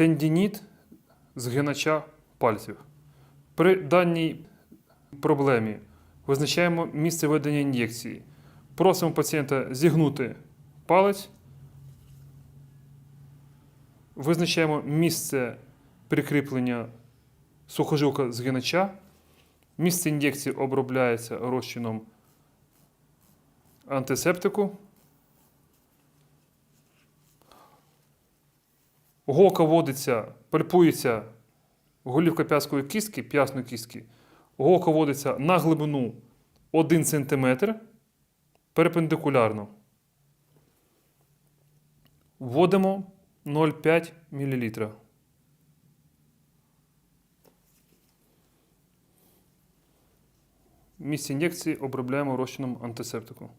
тендініт згинача пальців. При даній проблемі визначаємо місце ведення ін'єкції. Просимо пацієнта зігнути палець. Визначаємо місце прикріплення сухожилка згинача. Місце ін'єкції обробляється розчином антисептику. Голка вводиться, пальпується голівка п'яскової кістки, п'ясної кістки. Голка вводиться на глибину 1 см перпендикулярно. Вводимо 0,5 мл. Місце ін'єкції обробляємо розчином антисептику.